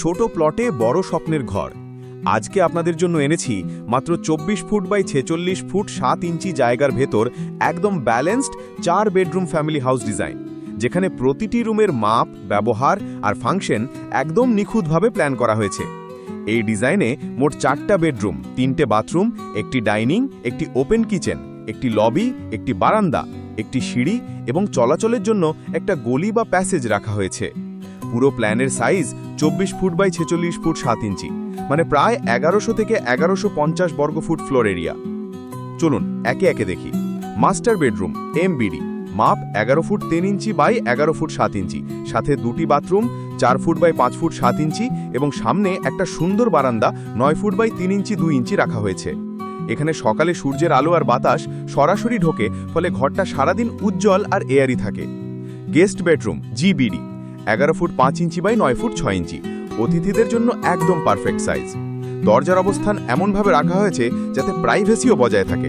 ছোট প্লটে বড় স্বপ্নের ঘর। আজকে আপনাদের জন্য এনেছি মাত্র চব্বিশ ফুট বাই ছেচল্লিশ ফুট সাত ইঞ্চি জায়গার ভেতর একদম ব্যালেন্সড চার বেডরুম ফ্যামিলি হাউস ডিজাইন যেখানে প্রতিটি রুমের মাপ, ব্যবহার আর ফাংশন একদম নিখুঁতভাবে প্ল্যান করা হয়েছে। এই ডিজাইনে মোট চারটা বেডরুম তিনটে বাথরুম একটি ডাইনিং একটি ওপেন কিচেন একটি লবি একটি বারান্দা, একটি সিঁড়ি এবং চলাচলের জন্য একটা গলি বা প্যাসেজ রাখা হয়েছে। পুরো প্ল্যানের সাইজ চব্বিশ ফুট বাই ছেচল্লিশ ফুট সাত ইঞ্চি মানে প্রায় এগারোশো থেকে এগারোশো পঞ্চাশ বর্গফুট ফ্লোর এরিয়া চলুন, একে একে দেখি। মাস্টার বেডরুম এমবিডি মাপ এগারো ফুট তিন ইঞ্চি বাই এগারো ফুট সাত ইঞ্চি, সাথে দুটি বাথরুম, চার ফুট বাই পাঁচ ফুট সাত ইঞ্চি এবং সামনে একটা সুন্দর বারান্দা নয় ফুট বাই তিন ইঞ্চি দুই ইঞ্চি রাখা হয়েছে। এখানে সকালে সূর্যের আলো আর বাতাস সরাসরি ঢোকে, ফলে ঘরটা সারাদিন উজ্জ্বল আর এয়ারি থাকে। গেস্ট বেডরুম জিবিডি এগারো ফুট পাঁচ ইঞ্চি বাই নয় ফুট ছয় ইঞ্চি। অতিথিদের জন্য একদম পারফেক্ট সাইজ দরজার অবস্থান এমনভাবে রাখা হয়েছে যাতে প্রাইভেসিও বজায় থাকে।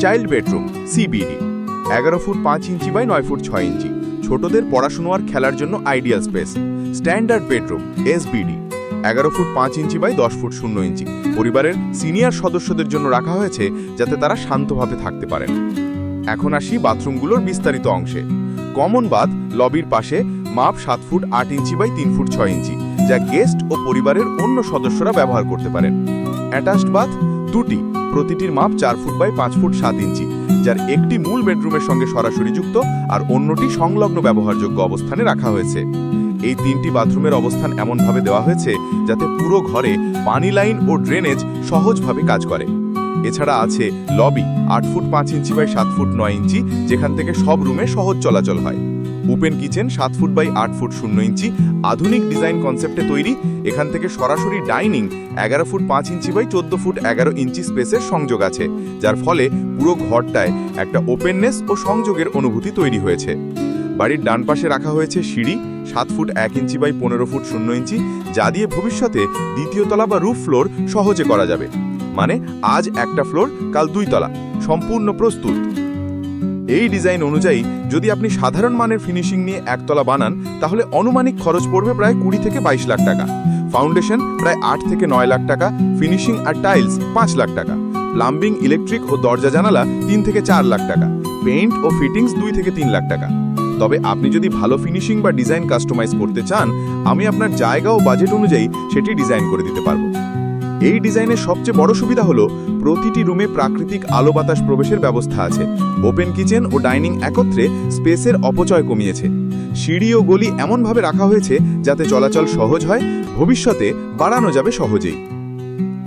চাইল্ড বেডরুম সিবিডি এগারো ফুট পাঁচ ইঞ্চি বাই নয় ফুট ছয় ইঞ্চি। ছোটদের পড়াশুনো আর খেলার জন্য আইডিয়াল স্পেস স্ট্যান্ডার্ড বেডরুম এসবিডি এগারো ফুট পাঁচ ইঞ্চি বাই দশ ফুট শূন্য ইঞ্চি। পরিবারের সিনিয়র সদস্যদের জন্য রাখা হয়েছে যাতে তারা শান্তভাবে থাকতে পারেন। এখন আসি বাথরুমগুলোর বিস্তারিত অংশে। কমন বাথ লবির পাশে মাপ সাত ফুট আট ইঞ্চি বাই তিন ফুট ছয় ইঞ্চি, যা গেস্ট ও পরিবারের অন্য সদস্যরা ব্যবহার করতে পারেন। অ্যাটাচড বাথ দুটি, প্রতিটির মাপ চার ফুট বাই পাঁচ ফুট সাত ইঞ্চি, যার একটি মূল বেডরুমের সঙ্গে সরাসরি যুক্ত আর অন্যটি সংলগ্ন ব্যবহারযোগ্য অবস্থানে রাখা হয়েছে। এই তিনটি বাথরুমের অবস্থান এমনভাবে দেওয়া হয়েছে যাতে পুরো ঘরে পানি লাইন ও ড্রেনেজ সহজভাবে কাজ করে। এছাড়া আছে লবি আট ফুট পাঁচ ইঞ্চি বাই সাত ফুট নয় ইঞ্চি, যেখান থেকে সব রুমে সহজ চলাচল হয়। ওপেন কিচেন সাত ফুট বাই আট ফুট শূন্য ইঞ্চি, আধুনিক ডিজাইন কনসেপ্টে তৈরি। এখান থেকে সরাসরি ডাইনিং এগারো ফুট পাঁচ ইঞ্চি বাই চোদ্দ ফুট এগারো ইঞ্চি স্পেসের সংযোগ আছে, যার ফলে পুরো ঘরটায় একটা ওপেননেস ও সংযোগের অনুভূতি তৈরি হয়েছে। বাড়ির ডান পাশে রাখা হয়েছে সিঁড়ি, সাত ফুট এক ইঞ্চি বাই পনেরো ফুট শূন্য ইঞ্চি, যা দিয়ে ভবিষ্যতে দ্বিতীয় তলা বা রুফ ফ্লোর সহজে করা যাবে। মানে আজ একটা ফ্লোর কাল দুই তলা, সম্পূর্ণ প্রস্তুত। এই ডিজাইন অনুযায়ী যদি আপনি সাধারণ মানের ফিনিশিং নিয়ে একতলা বানান, তাহলে অনুমানিক খরচ পড়বে প্রায় কুড়ি থেকে বাইশ লাখ টাকা। ফাউন্ডেশন প্রায় আট থেকে নয় লাখ টাকা ফিনিশিং আর টাইলস পাঁচ লাখ টাকা। প্লাম্বিং ইলেকট্রিক ও দরজা জানালা তিন থেকে চার লাখ টাকা। পেইন্ট ও ফিটিংস দুই থেকে তিন লাখ টাকা। তবে আপনি যদি ভালো ফিনিশিং বা ডিজাইন কাস্টমাইজ করতে চান, আমি আপনার জায়গা ও বাজেট অনুযায়ী সেটি ডিজাইন করে দিতে পারব। এই ডিজাইনের সবচেয়ে বড় সুবিধা হলো, প্রতিটি রুমে প্রাকৃতিক আলো বাতাস প্রবেশের ব্যবস্থা আছে। ওপেন কিচেন ও ডাইনিং একত্রে স্পেসের অপচয় কমিয়েছে। সিঁড়ি ও গলি এমনভাবে রাখা হয়েছে যাতে চলাচল সহজ হয়, ভবিষ্যতে বাড়ানো যাবে সহজেই।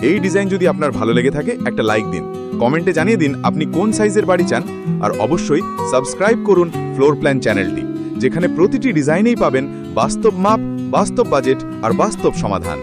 এই ডিজাইন যদি আপনার ভালো লেগে থাকে, একটা লাইক দিন। কমেন্টে জানিয়ে দিন আপনি কোন সাইজের বাড়ি চান, আর অবশ্যই সাবস্ক্রাইব করুন ফ্লোর প্ল্যান চ্যানেলটি, যেখানে প্রতিটি ডিজাইনেই পাবেন বাস্তব মাপ, বাস্তব বাজেট, আর বাস্তব সমাধান।